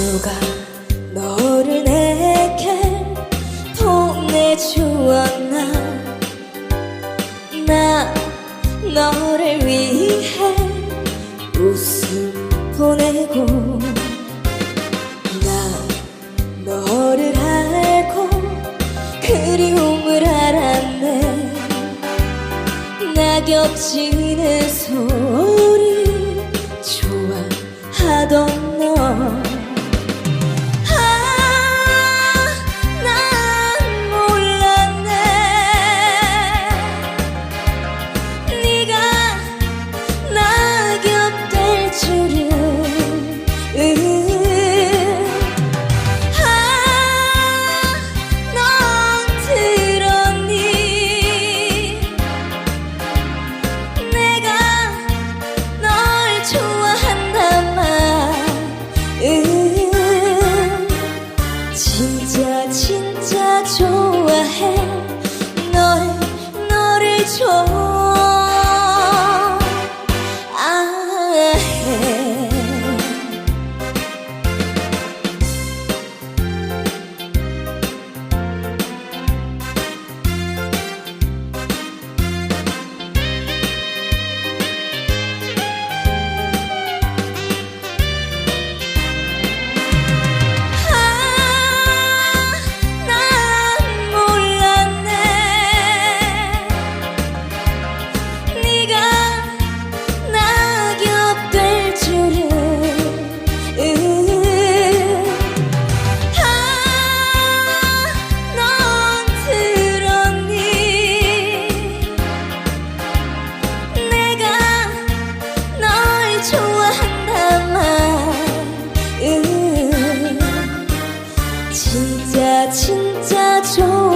누가 너를 내게 보내주었나? 나 너를 위해 웃음 보내고 나 너를 알고 그리움을 알았네. 낙엽지는 소리 좋아하던 너. 진짜 진짜 좋아해 진짜 진짜 좋